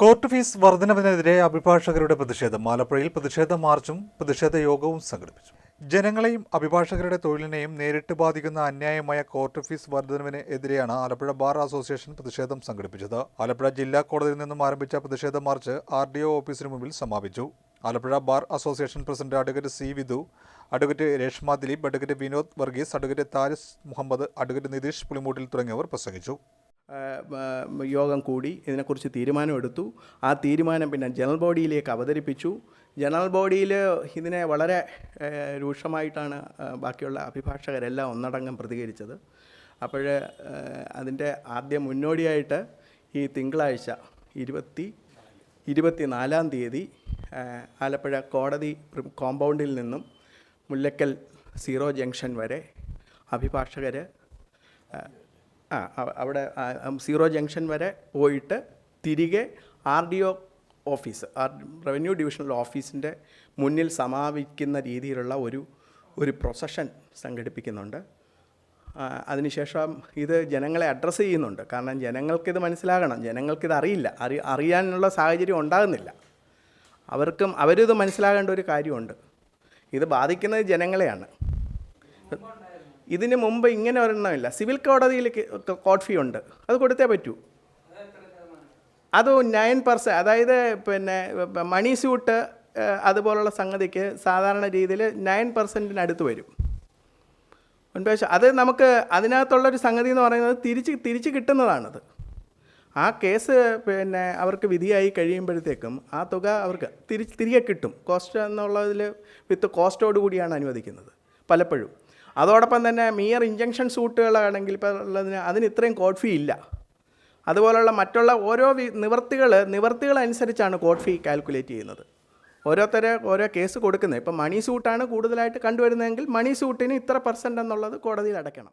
Court fees വർധനവിനെതിരെ അഭിഭാഷകരുടെ പ്രതിഷേധം. ആലപ്പുഴയിൽ പ്രതിഷേധ മാർച്ചും പ്രതിഷേധ യോഗവും സംഘടിപ്പിച്ചു. ജനങ്ങളെയും അഭിഭാഷകരുടെ തൊഴിലിനെയും നേരിട്ട് ബാധിക്കുന്ന അന്യായമായ കോർട്ട് ഫീസ് വർധനവിന് എതിരെയാണ് ആലപ്പുഴ ബാർ അസോസിയേഷൻ പ്രതിഷേധം സംഘടിപ്പിച്ചത്. ആലപ്പുഴ ജില്ലാ കോടതിയിൽ നിന്നും ആരംഭിച്ച പ്രതിഷേധ മാർച്ച് ആർ ഡി ഒ ഓഫീസിന് മുമ്പിൽ സമാപിച്ചു. Alappuzha bar association president advocate C Vidhu advocate Reshma Dileep advocate Vinod Varghese advocate Tharis Muhammad advocate Nitheesh Pulimoottil തുടങ്ങിയവർ പ്രസംഗിച്ചു. യോഗം കൂടി ഇതിനെക്കുറിച്ച് തീരുമാനമെടുത്തു. ആ തീരുമാനം പിന്നെ ജനറൽ ബോഡിയിലേക്ക് അവതരിപ്പിച്ചു. ജനറൽ ബോഡിയിൽ ഇതിനെ വളരെ രൂക്ഷമായിട്ടാണ് ബാക്കിയുള്ള അഭിഭാഷകരെല്ലാം ഒന്നടങ്കം പ്രതികരിച്ചത്. അപ്പോൾ അതിന്റെ ആദ്യ മുന്നോടിയായിട്ട് ഈ തിങ്കളാഴ്ച ഇരുപത്തി ഇരുപത്തിനാലാം തീയതി ആലപ്പുഴ കോടതി കോമ്പൗണ്ടിൽ നിന്നും മുല്ലക്കൽ സീറോ ജംഗ്ഷൻ വരെ അഭിഭാഷകർ ആ അവിടെ സീറോ ജംഗ്ഷൻ വരെ പോയിട്ട് തിരികെ R D O office R revenue divisional ഓഫീസിന്റെ മുന്നിൽ സമാപിക്കുന്ന രീതിയിലുള്ള ഒരു ഒരു പ്രൊസഷൻ സംഘടിപ്പിക്കുന്നുണ്ട്. അതിനുശേഷം ഇത് ജനങ്ങളെ അഡ്രസ്സ് ചെയ്യുന്നുണ്ട്. കാരണം ജനങ്ങൾക്കിത് മനസ്സിലാകണം. ജനങ്ങൾക്കിത് അറിയില്ല. അറി അറിയാനുള്ള സാഹചര്യം ഉണ്ടാകുന്നില്ല. അവർക്കും അവരിത് മനസ്സിലാകേണ്ട ഒരു കാര്യമുണ്ട്. ഇത് ബാധിക്കുന്നത് ജനങ്ങളെയാണ്. ഇതിന് മുമ്പ് ഇങ്ങനെ ഒരെണ്ണമില്ല സിവിൽ കോടതിയിൽ കോട്ട് ഫീ ഉണ്ട്. അത് കൊടുത്തേ പറ്റൂ. അത് നയൻ പെർസെന്റ് അതായത് പിന്നെ മണി സ്യൂട്ട് അതുപോലുള്ള സംഗതിക്ക് സാധാരണ രീതിയിൽ നയൻ പെർസെന്റിനടുത്ത് വരും. മുൻപേശ അത് നമുക്ക് അതിനകത്തുള്ളൊരു സംഗതി എന്ന് പറയുന്നത് തിരിച്ച് തിരിച്ച് കിട്ടുന്നതാണത്. ആ കേസ് പിന്നെ അവർക്ക് വിധിയായി കഴിയുമ്പോഴത്തേക്കും ആ തുക അവർക്ക് തിരിച്ച് തിരികെ കിട്ടും. കോസ്റ്റ് എന്നുള്ളതിൽ വിത്ത് കോസ്റ്റോട് കൂടിയാണ് അനുവദിക്കുന്നത്. പലപ്പോഴും. അതോടൊപ്പം തന്നെ മിയർ ഇഞ്ചക്ഷൻ സൂട്ടുകളാണെങ്കിൽ ഇപ്പോൾ ഉള്ളതിന് അതിന് ഇത്രയും കോഡ് ഫീ ഇല്ല. അതുപോലുള്ള മറ്റുള്ള ഓരോ നിവർത്തികൾ നിവർത്തികൾ അനുസരിച്ചാണ് കോഡ് ഫീ കാൽക്കുലേറ്റ് ചെയ്യുന്നത്. ഓരോരുത്തരെ ഓരോ കേസ് കൊടുക്കുന്നത്. ഇപ്പം മണി സൂട്ടാണ് കൂടുതലായിട്ട് കണ്ടുവരുന്നതെങ്കിൽ മണി സൂട്ടിന് ഇത്ര പെർസെന്റ് എന്നുള്ളത് കോടതിയിൽ അടയ്ക്കണം.